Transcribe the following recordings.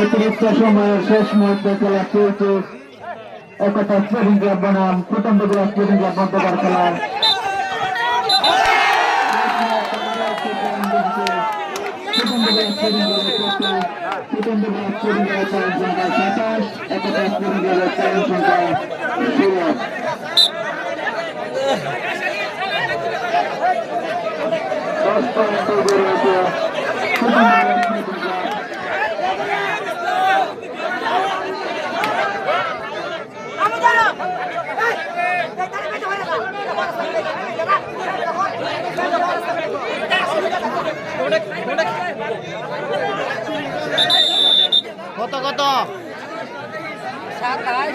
অতিরিক্ত সময়ের শেষ মুহূর্তে খেলা চলছে। একতা স্পোর্টিং ক্লাব বনাম কুটুম্বগুলা স্পোর্টিং ক্লাব মধ্যকার খেলা। কুটুম্বগুলা স্পোর্টিং পয়েন্ট সংখ্যা সাতাশ।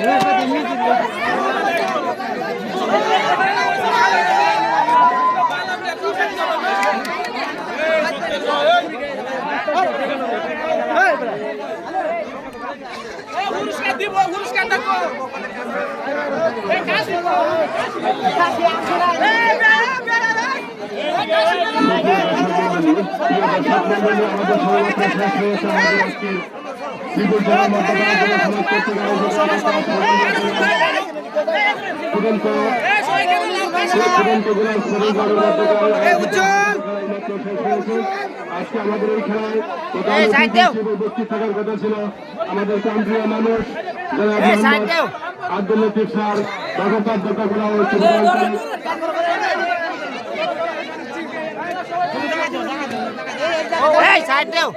ক্লাবের দিব পুরস্কার দেখো এই আজকে আমাদের এই খেলায়। উপস্থিত থাকার কথা ছিল আমাদের প্রান্তীয় মানুষ যারা এই, side দাও। আব্দুল লতিফ স্যার গণতান্ত্রিকগুলা এই সাইড দেও।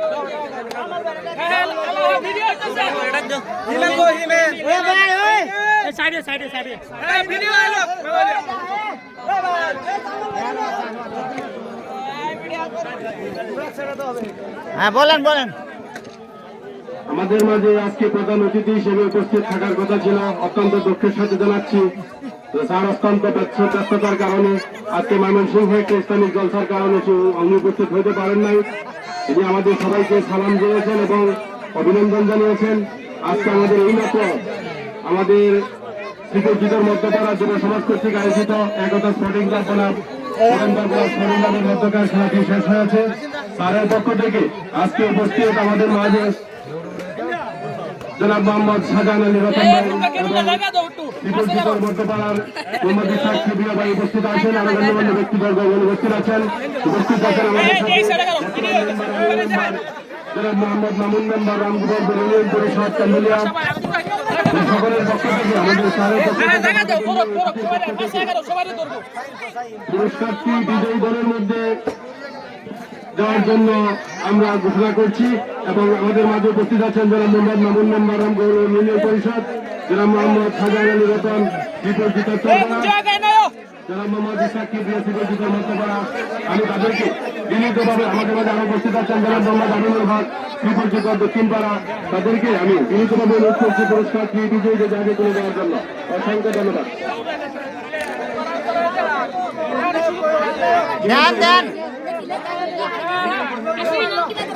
সাইডে সাইডে সাইডে ভিডিও হ্যাঁ বলেন বলেন। আমাদের মাঝে আজকে প্রধান অতিথি হিসেবে উপস্থিত থাকার কথা ছিল, অত্যন্ত দুঃখের সাথে জানাচ্ছি। তো স্যার অত্যন্ত ব্যস্ততার কারণে আজকে ময়মনসিংহ একটি ইসলামিক জলসার কারণে উনি হতে পারেন নাই। তিনি আমাদের সবাইকে সালাম দিয়েছেন এবং অভিনন্দন জানিয়েছেন। আজকে আমাদের এই মাত্র আমাদের শ্রীকর্ষিতর মধ্যপাড়া যুব সমাজ কর্তৃক আয়োজিত একতা স্পোর্টিং ক্লাব স্যারের পক্ষ থেকে আজকে উপস্থিত আমাদের মাঝে জনাব মোহাম্মদ শাহজাহান আলী রতন ভাই উপস্থিত আছেন আরও গণ্যমান্য ব্যক্তিবর্গ উপস্থিত আছেন। উপস্থিত আছেন আমাদের জনাব মোহাম্মদ মামুন মেম্বার রামগোপাল ইউনিয়ন পরিষদ কান্দুলিয়া আমাদের পুরস্কারটি বিজয়ী দলের মধ্যে যাওয়ার জন্য আমরা ঘোষণা করছি এবং আমাদের মাঝে উপস্থিত আছেন যারা মোহাম্মদ মামুন মেম্বার রামগৌর ইউনিয়ন পরিষদ যারা মোহাম্মদ শাহজাহান আলী রতন বিপরীত জায়গায় যারা মোহাম্মদ ইসাকি আমি তাদেরকে বিনীতভাবে আমাদের মাঝে আরও উপস্থিত আছেন যারা মোহাম্মদ আমিনুল হক বিপরিচিত দক্ষিণ পাড়া। তাদেরকে আমি বিনীতভাবে অনুরোধ করছি পুরস্কার কি বিজয়ীদের জায়গায় তুলে দেওয়ার জন্য। অসংখ্য ধন্যবাদ। দেন দেন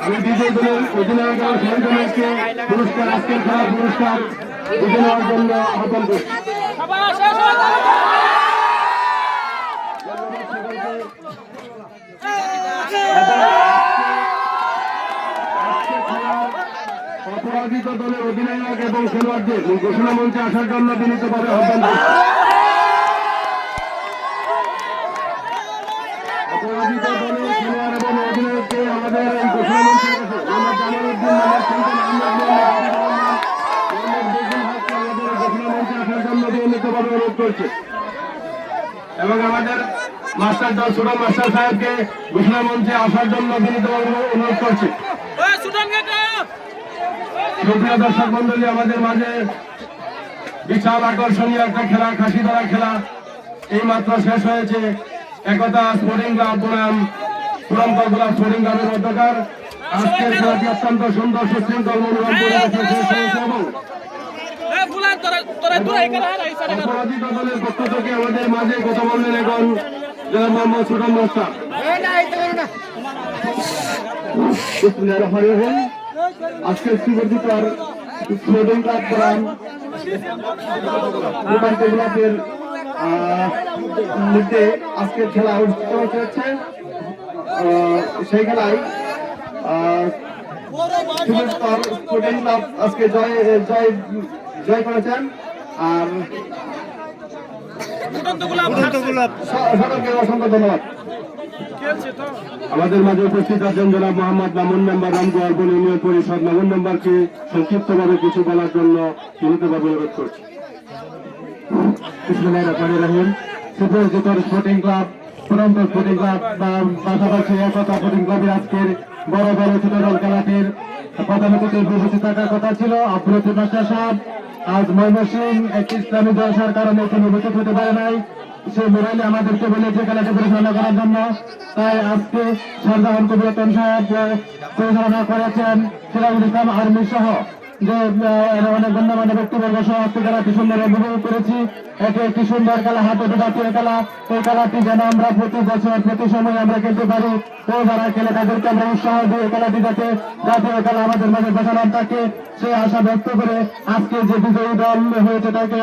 আমি বিজয় দলের অধিনায়ক এবং সঞ্চালককে পুরস্কার আজকের খেলার পুরস্কার বুঝে নেওয়ার জন্য আহ্বান করছি। অপরাজিত দলের অধিনায়ক এবং খেলোয়াড়দের ঘোষণা মঞ্চে আসার জন্য বিনীতভাবে আহ্বান। অপরাজিত দলের খেলোয়াড় এবং অধিনায়ককে আমাদের এই ঘোষণা মঞ্চে আমাদের ঘোষণা মঞ্চে আসার জন্য বিনীতভাবে অনুরোধ করছে এবং আমাদের মাস্টার দল সুরাম মাস্টার সাহেবকে ঘোষণা মঞ্চে আসার জন্য বিনীতভাবে অনুরোধ করছে। সুপ্রিয় দর্শক মন্ডলী আমাদের মাঝে বিশাল আকর্ষণীয় একটা খেলা খাসি ধরা খেলা। এই মাত্র শেষ হয়েছে একতা স্পোর্টিং ক্লাব বনাম চূড়ান্ত গোলাপ স্পোর্টিং ক্লাবের মধ্যকার আজকের খেলাটি অত্যন্ত সুন্দর সুশৃঙ্খল মনোরম পরিবেশে শেষ হয়েছে এবং এই সাইডে হারা অপরাজিত দলের পক্ষ থেকে আমাদের মাঝে কথা বললেন এখন জনাব মোহাম্মদ সুটান রহমানির আজকে সুবর্ধিতার স্পোর্টিং ক্লাব বনাম রূপান্ত গোলাপের মধ্যে আজকের খেলা অনুষ্ঠিত হচ্ছে সেই খেলায় ক্লাব আজকে জয় জয় জয় করেছেন আর সকলকে অসংখ্য ধন্যবাদ। আমাদের মাঝে উপস্থিত আছেন জনাব মোহাম্মদ মামুন মেম্বার ইউনিয়ন পরিষদ। মামুন মেম্বারকে সংক্ষিপ্তভাবে কিছু বলার জন্য অনুরোধ করছি। বিসমিল্লাহির রহমানির রহিম। স্পোর্টিং ক্লাব পুরন্ত স্পোর্টিং ক্লাব বা পাশাপাশি একতা স্পোর্টিং ক্লাবের আজকের বড় বড় ছোট দল খেলাটির প্রধান থাকার কথা ছিল। আব্দুল লতিফ সাহেব আজ ময়মনসিং একটি ইসলামী জলসার কারণে এখানে উপস্থিত হতে পারে নাই। সে মোবাইলে আমাদেরকে বলেছে খেলাটি পরিচালনা করার জন্য। তাই আজকে সরদাহন কবিরতন সাহেব পরিচালনা করেছেন সিরাজুল ইসলাম আর্মি সহ। যে অনেক গণ্যমান্য ব্যক্তিবর্গ সহ আজকে খেলাটি সুন্দর উপভোগ করেছি। এটি একটি সুন্দর খেলা, হাতে জাতীয় খেলা। এই খেলাটি যেন আমরা প্রতি বছর, প্রতি সময় আমরা খেলতে পারি। ও যারা খেলে তাদেরকে আমরা উৎসাহ দিয়ে খেলাটি যাতে জাতীয় খেলা আমাদের মাঝে প্রচলন থাকে, সেই আশা ব্যক্ত করে আজকে যে বিজয়ী দল হয়েছে তাকে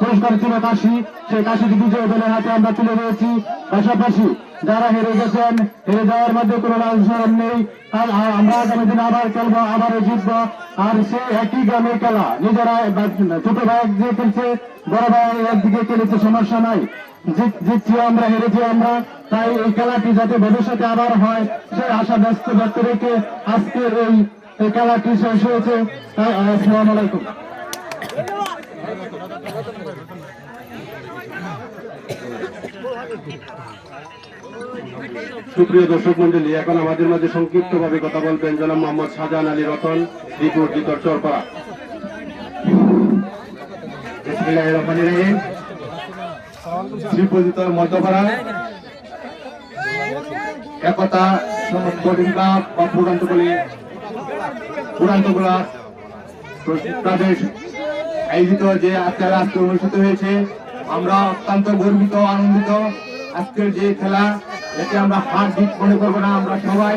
পুরস্কার ছিল কাশি। সেই কাশিটি বিজয় দলের হাতে আমরা তুলে দিয়েছি। পাশাপাশি যারা হেরে গেছেন, হেরে যাওয়ার মধ্যে কোনো লাঞ্ছন নেই। আর আমরা আগামী দিনে আবার খেলব, আবারও জিতবো। আর সে একই গ্রামের খেলা, নিজেরা ছোট ভাই যে খেলছে, বড় ভাই একদিকে খেলেছে, সমস্যা নাই। জিতছি আমরা, হেরেছি আমরা। তাই এই খেলাটি যাতে ভবিষ্যতে আবার হয়, সেই আশা ব্যস্ত ব্যক্ত রেখে আজকের এই খেলাটি শেষ হয়েছে। তাই, আসসালামু আলাইকুম। সুপ্রিয় দর্শক মন্ডলী, এখন আমাদের মাঝে সংক্ষিপ্ত ভাবে কথা বলবেন জনাব মোহাম্মদ শাহজাহান আলী রতন, রিপোর্ট জিতর চরপাড়া। যে আজকে অনুষ্ঠিত হয়েছে আমরা অত্যন্ত গর্বিত, আনন্দিত। আজকের যে খেলা এতে আমরা হার জিত মনে করব না, আমরা সবাই।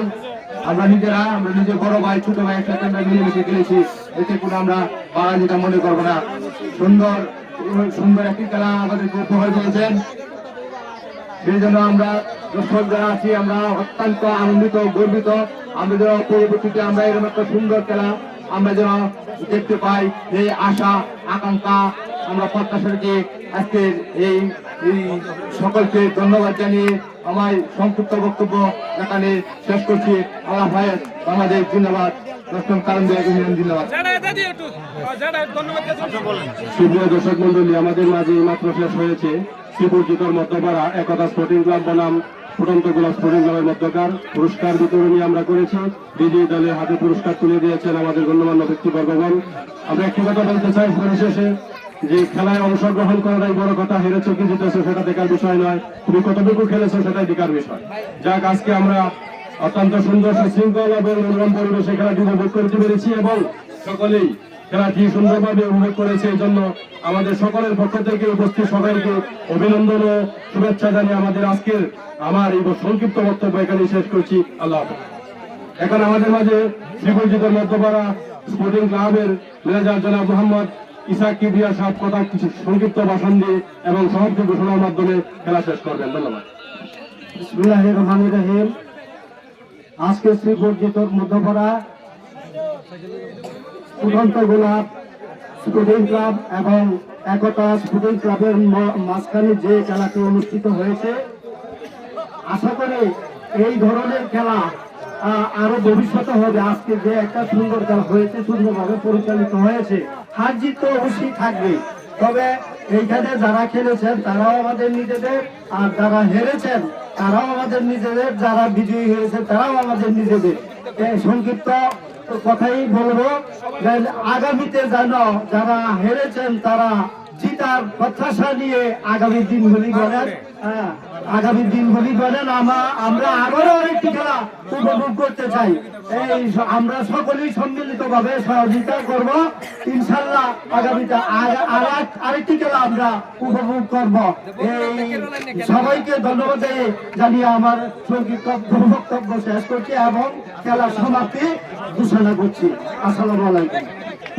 আমরা নিজেরা, আমরা নিজের বড় ভাই, ছোট ভাই একসাথে আমরা মিলেমিশে খেলেছি। এতে কোনো আমরা পরাজিত মনে করব না। সুন্দর সুন্দর একটি খেলা আমাদেরকে উপহার দিয়েছেন সেই জন্য আমরা দর্শক যারা আছি, আমরা অত্যন্ত আনন্দিত, গর্বিত। আমরা যেন পরবর্তীতে আমরা এরকম একটা সুন্দর খেলা, আমরা যেন দেখতে পাই, এই আশা, আকাঙ্ক্ষা আমরা প্রত্যাশাকে আজকে এই সকলকে ধন্যবাদ জানিয়ে আমার সংক্ষিপ্ত বক্তব্য এখানে শেষ করছি। আল্লাহ ভাই বাংলাদেশ ধন্যবাদ দর্শক মন্ডলী আমাদের মাঝে মাত্র শেষ হয়েছে। মধ্যপাড়া একতা স্পোর্টিং ক্লাব বনাম ফুটন্ত গোলাপ স্পোর্টিং ক্লাবের মধ্যকার পুরস্কার বিতরণী আমরা করেছি। বিজয়ী দলের হাতে পুরস্কার তুলে দিয়েছেন আমাদের গণ্যমান্য ব্যক্তিবর্গগণ। আমরা একটি কথা বলতে চাই পরিশেষে যে খেলায় অংশগ্রহণ করাটাই বড় কথা, হেরেছো কি জিতেছো সেটা দেখার বিষয় নয়। তুমি কতটুকু খেলেছো সেটাই দেখার বিষয়। যাক, আজকে আমরা অত্যন্ত সুন্দর সুশৃঙ্খল এবং মনোরম পরিবেশে খেলাটি উপভোগ করতে পেরেছি এবং সকলেই খেলাটি সুন্দরভাবে উপভোগ করেছে। এই জন্য আমাদের সকলের পক্ষ থেকে উপস্থিত সবাইকে অভিনন্দন ও শুভেচ্ছা জানিয়ে আমাদের আজকের আমার এই সংক্ষিপ্ত বক্তব্য এখানে শেষ করছি। আল্লাহ এখন আমাদের মাঝে শ্রীপরিচিতের মধ্যপাড়া স্পোর্টিং ক্লাবের ম্যানেজার জনাব মোহাম্মদ ইসাক কিবিয়া সাহেব কথা কিছু সংক্ষিপ্ত ভাষণ দিয়ে এবং সমাপ্তি ঘোষণার মাধ্যমে খেলা শেষ করবেন। ধন্যবাদ। আজকে শ্রী বর্জিতর মধ্যপাড়া উড়ন্ত গোলাপ স্টুডেন্ট ক্লাব এবং একতা স্টুডেন্ট ক্লাবের মাঝখানে যে খেলাটি অনুষ্ঠিত হয়েছে, আশা করি এই ধরনের খেলা আরও ভবিষ্যতে হবে। আজকে যে একটা সুন্দর খেলা হয়েছে, সুন্দরভাবে পরিচালিত হয়েছে। হার জিত অবশ্যই থাকবে। তবে এইখানে যারা খেলেছেন, তারাও আমাদের নিজেদের, আর যারা হেরেছেন, তারাও আমাদের নিজেদের, যারা বিজয়ী হয়েছে, তারাও আমাদের নিজেদের। সংক্ষিপ্ত কথাই বলব আগামীতে যেন যারা হেরেছেন, তারা জিতার প্রত্যাশা নিয়ে আগামী দিনগুলি বলেন হ্যাঁ, আগামী দিনগুলি বলেন আমরা আবারও আরেকটি খেলা উপভোগ করতে চাই। এই আমরা সকলেই সম্মিলিত ভাবে সহযোগিতা করব। ইনশাল্লাহ আগামীতে আর- আর- আরেকটি খেলা আমরা উপভোগ করব। এই সবাইকে ধন্যবাদ দিয়ে জানিয়ে আমার সংক্ষিপ্ত বক্তব্য শেষ করছি এবং খেলার সমাপ্তি ঘোষণা করছি। আসসালামু আলাইকুম।